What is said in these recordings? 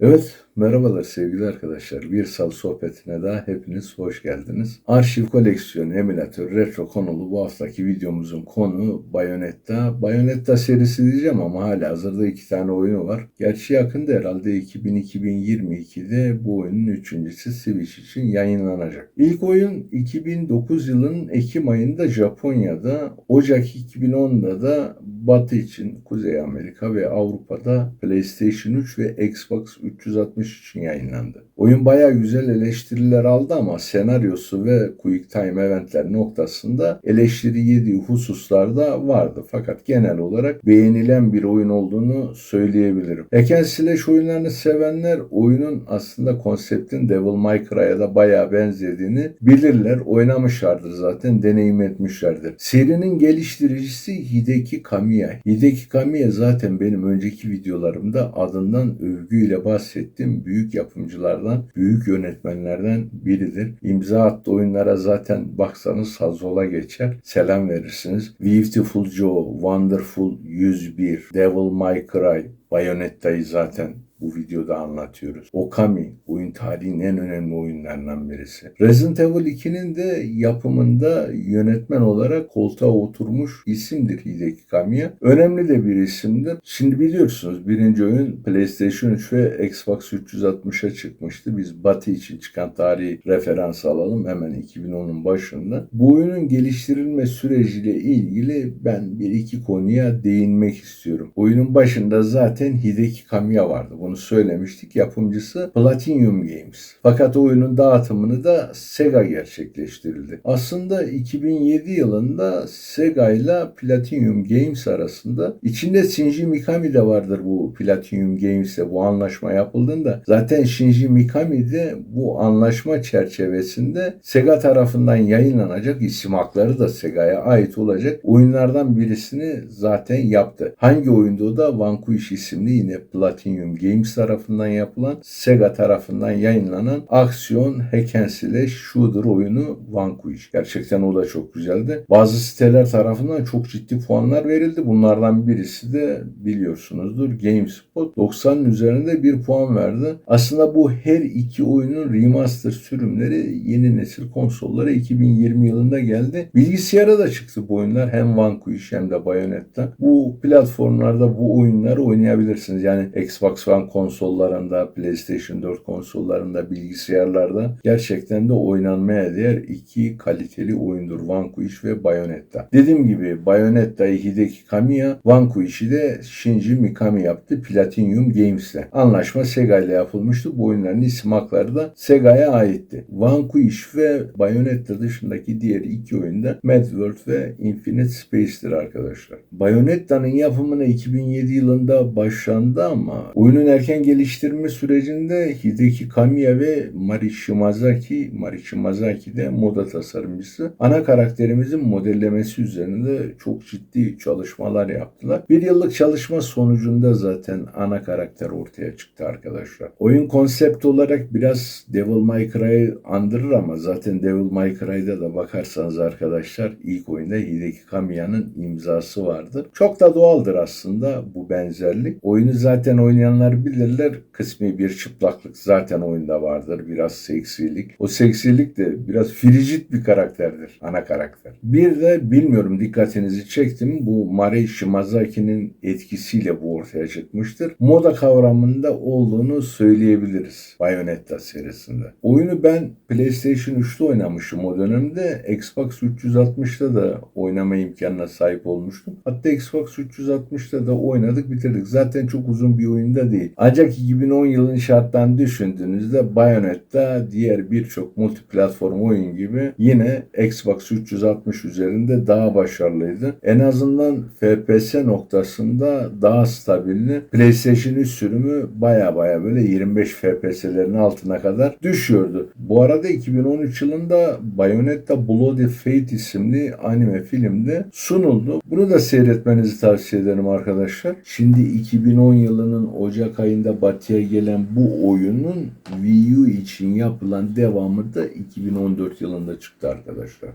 Evet, merhabalar sevgili arkadaşlar. Bir sal sohbetine daha hepiniz hoş geldiniz. Arşiv koleksiyon emülatör retro konulu bu haftaki videomuzun konu Bayonetta. Bayonetta serisi diyeceğim ama hala hazırda iki tane oyunu var. Gerçi yakında herhalde 2000-2022'de bu oyunun üçüncüsü Switch için yayınlanacak. İlk oyun 2009 yılının Ekim ayında Japonya'da, Ocak 2010'da da Batı için Kuzey Amerika ve Avrupa'da PlayStation 3 ve Xbox 360 için yayınlandı. Oyun bayağı güzel eleştiriler aldı ama senaryosu ve Quick Time eventler noktasında eleştiri yediği hususlarda vardı. Fakat genel olarak beğenilen bir oyun olduğunu söyleyebilirim. And Slash oyunlarını sevenler oyunun aslında konseptin Devil May Cry'a da bayağı benzediğini bilirler. Oynamışlardır zaten, deneyim etmişlerdir. Serinin geliştiricisi Hideki Kamiya. Hideki Kamiya zaten benim önceki videolarımda adından övgüyle bahsettiğim büyük yapımcılardan, büyük yönetmenlerden biridir. İmza attığı oyunlara zaten baksanız Sazola geçer. Selam verirsiniz. Beautiful Joe, Wonderful 101, Devil May Cry, Bayonetta'yı zaten bu videoda anlatıyoruz. Okami oyun tarihinin en önemli oyunlarından birisi. Resident Evil 2'nin de yapımında yönetmen olarak koltuğa oturmuş isimdir Hideki Kamiya. Önemli de bir isimdir. Şimdi biliyorsunuz birinci oyun PlayStation 3 ve Xbox 360'a çıkmıştı. Biz Batı için çıkan tarihi referans alalım hemen 2010'un başında. Bu oyunun geliştirilme süreciyle ilgili ben bir iki konuya değinmek istiyorum. Oyunun başında zaten Hideki Kamiya vardı. Bunu söylemiştik. Yapımcısı Platinum Games. Fakat oyunun dağıtımını da Sega gerçekleştirildi. Aslında 2007 yılında Sega ile Platinum Games arasında içinde Shinji Mikami de vardır bu Platinum Games'te bu anlaşma yapıldığında zaten Shinji Mikami de bu anlaşma çerçevesinde Sega tarafından yayınlanacak isim hakları da Sega'ya ait olacak oyunlardan birisini zaten yaptı. Hangi oyunda o da Vanquish isimli yine Platinum Games tarafından yapılan Sega tarafından yayınlanan aksiyon slash shooter oyunu Vanquish. Gerçekten o da çok güzeldi. Bazı siteler tarafından çok ciddi puanlar verildi. Bunlardan birisi de biliyorsunuzdur GameSpot 90'ın üzerinde bir puan verdi. Aslında bu her iki oyunun remaster sürümleri yeni nesil konsollara 2020 yılında geldi. Bilgisayara da çıktı bu oyunlar. Hem Vanquish hem de Bayonetta. Bu platformlarda bu oyunları oynayabilirsiniz. Yani Xbox One konsollarında, PlayStation 4 konsollarında, bilgisayarlarda gerçekten de oynanmaya değer iki kaliteli oyundur Vanquish ve Bayonetta. Dediğim gibi Bayonetta'yı Hideki Kamiya, Vanquish'i de Shinji Mikami yaptı Platinum Games'le. Anlaşma Sega ile yapılmıştı. Bu oyunların isim hakları da Sega'ya aitti. Vanquish ve Bayonetta dışındaki diğer iki oyunda Mad World ve Infinite Space'tir arkadaşlar. Bayonetta'nın yapımına 2007 yılında başlandı ama oyunun erken geliştirme sürecinde Hideki Kamiya ve Mari Shimazaki, Mari Shimazaki de moda tasarımcısı ana karakterimizin modellemesi üzerinde çok ciddi çalışmalar yaptılar. Bir yıllık çalışma sonucunda zaten ana karakter ortaya çıktı arkadaşlar. Oyun konsept olarak biraz Devil May Cry'ı andırır ama zaten Devil May Cry'da da bakarsanız arkadaşlar ilk oyunda Hideki Kamiya'nın imzası vardır. Çok da doğaldır aslında bu benzerlik. Oyunu zaten oynayanlar bilirler. Kısmi bir çıplaklık zaten oyunda vardır. Biraz seksilik. O seksilik de biraz fricit bir karakterdir. Ana karakter. Bir de bilmiyorum dikkatinizi çektim. Bu Mari Shimazaki'nin etkisiyle bu ortaya çıkmıştır. Moda kavramında olduğunu söyleyebiliriz. Bayonetta serisinde. Oyunu ben PlayStation 3'te oynamışım o dönemde. Xbox 360'da da oynama imkanına sahip olmuştum. Hatta Xbox 360'da da oynadık bitirdik. Zaten çok uzun bir oyunda değil. Ancak 2010 yılın şartlarını düşündüğünüzde Bayonetta diğer birçok multiplatform oyun gibi yine Xbox 360 üzerinde daha başarılıydı. En azından FPS noktasında daha stabildi. PlayStation 3 sürümü baya baya böyle 25 FPS'lerin altına kadar düşüyordu. Bu arada 2013 yılında Bayonetta Bloody Fate isimli anime filmde sunuldu. Bunu da seyretmenizi tavsiye ederim arkadaşlar. Şimdi 2010 yılının Ocak ayında batıya gelen bu oyunun Wii U için yapılan devamı da 2014 yılında çıktı arkadaşlar.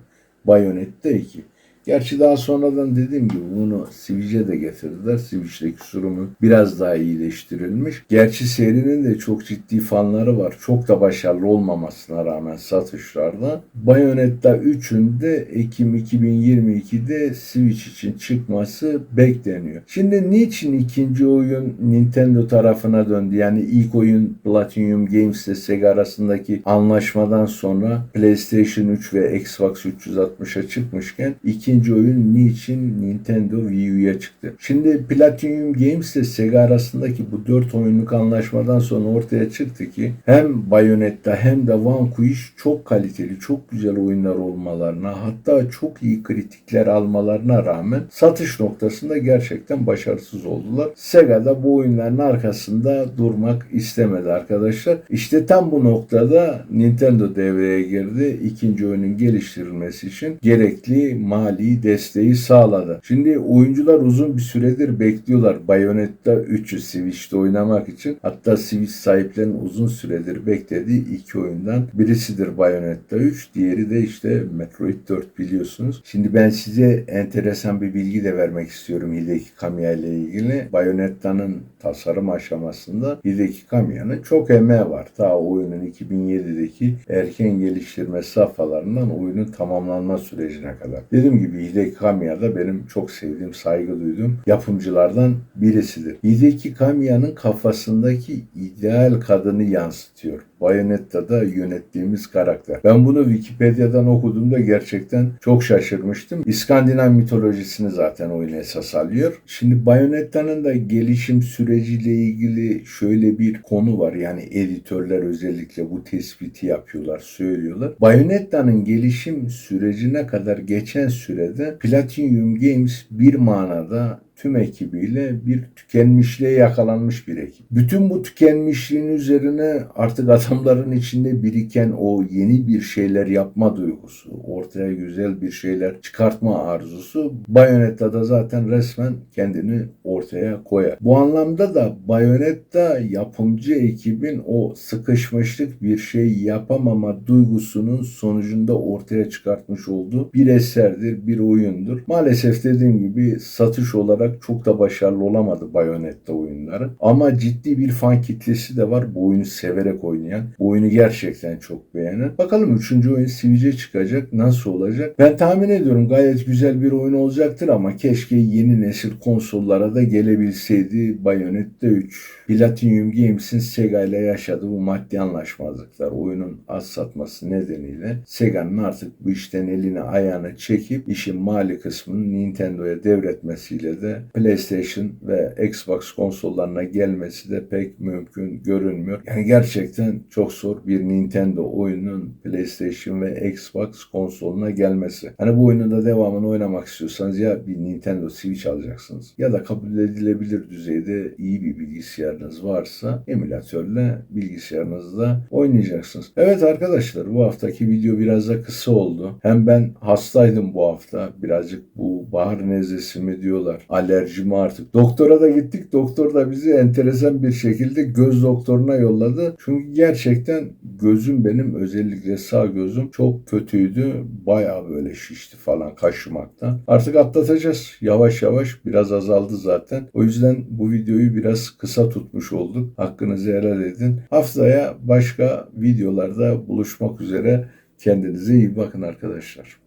Bayonetta 2. Gerçi daha sonradan dediğim gibi bunu Switch'e de getirdiler. Switch'teki sürümü biraz daha iyileştirilmiş. Gerçi serinin de çok ciddi fanları var. Çok da başarılı olmamasına rağmen satışlarda. Bayonetta 3'ün de Ekim 2022'de Switch için çıkması bekleniyor. Şimdi niçin ikinci oyun Nintendo tarafına döndü? Yani ilk oyun Platinum Games ile Sega arasındaki anlaşmadan sonra PlayStation 3 ve Xbox 360'a çıkmışken ikinci oyun niçin Nintendo Wii U'ya çıktı? Şimdi Platinum Games ile Sega arasındaki bu dört oyunluk anlaşmadan sonra ortaya çıktı ki hem Bayonetta hem de Vanquish çok kaliteli, çok güzel oyunlar olmalarına hatta çok iyi kritikler almalarına rağmen satış noktasında gerçekten başarısız oldular. Sega da bu oyunların arkasında durmak istemedi arkadaşlar. İşte tam bu noktada Nintendo devreye girdi. İkinci oyunun geliştirilmesi için gerekli mali desteği sağladı. Şimdi oyuncular uzun bir süredir bekliyorlar Bayonetta 3'ü Switch'te oynamak için. Hatta Switch sahiplerinin uzun süredir beklediği iki oyundan birisidir Bayonetta 3. Diğeri de işte Metroid 4 biliyorsunuz. Şimdi ben size enteresan bir bilgi de vermek istiyorum Hideki Kamiya ile ilgili. Bayonetta'nın tasarım aşamasında Hideki Kamiya'nın çok emeği var. Ta oyunun 2007'deki erken geliştirme safhalarından oyunun tamamlanma sürecine kadar. Dediğim gibi Hideki Kamiya da benim çok sevdiğim, saygı duyduğum yapımcılardan birisidir. Hideki Kamiya'nın kafasındaki ideal kadını yansıtıyor. Bayonetta'da yönettiğimiz karakter. Ben bunu Wikipedia'dan okuduğumda gerçekten çok şaşırmıştım. İskandinav mitolojisini zaten oyun esas alıyor. Şimdi Bayonetta'nın da gelişim süreciyle ilgili şöyle bir konu var. Yani editörler özellikle bu tespiti yapıyorlar, söylüyorlar. Bayonetta'nın gelişim sürecine kadar geçen sürede Platinum Games bir manada tüm ekibiyle bir tükenmişliğe yakalanmış bir ekip. Bütün bu tükenmişliğin üzerine artık adamların içinde biriken o yeni bir şeyler yapma duygusu, ortaya güzel bir şeyler çıkartma arzusu Bayonetta'da zaten resmen kendini ortaya koyar. Bu anlamda da Bayonetta yapımcı ekibin o sıkışmışlık bir şey yapamama duygusunun sonucunda ortaya çıkartmış olduğu bir eserdir, bir oyundur. Maalesef dediğim gibi satış olarak çok da başarılı olamadı Bayonetta oyunları. Ama ciddi bir fan kitlesi de var bu oyunu severek oynayan. Bu oyunu gerçekten çok beğenen. Bakalım 3. oyun Switch'e çıkacak. Nasıl olacak? Ben tahmin ediyorum gayet güzel bir oyun olacaktır ama keşke yeni nesil konsollara da gelebilseydi Bayonetta 3. Platinum Games'in Sega ile yaşadığı bu maddi anlaşmazlıklar, oyunun az satması nedeniyle Sega'nın artık bu işten elini ayağını çekip işin mali kısmını Nintendo'ya devretmesiyle de PlayStation ve Xbox konsollarına gelmesi de pek mümkün görünmüyor. Yani gerçekten çok zor bir Nintendo oyunun PlayStation ve Xbox konsoluna gelmesi. Hani bu oyunun da devamını oynamak istiyorsanız ya bir Nintendo Switch alacaksınız ya da kabul edilebilir düzeyde iyi bir bilgisayarınız varsa emülatörle bilgisayarınızda oynayacaksınız. Evet arkadaşlar bu haftaki video biraz da kısa oldu. Hem ben hastaydım bu hafta. Birazcık bu bahar nezlesi mi diyorlar. Alerji mi artık. Doktora da gittik. Doktor da bizi enteresan bir şekilde göz doktoruna yolladı. Çünkü gerçekten gözüm benim özellikle sağ gözüm çok kötüydü. Bayağı böyle şişti falan kaşımaktan. Artık atlatacağız. Yavaş yavaş biraz azaldı zaten. O yüzden bu videoyu biraz kısa tutmuş olduk. Hakkınızı helal edin. Haftaya başka videolarda buluşmak üzere. Kendinize iyi bakın arkadaşlar.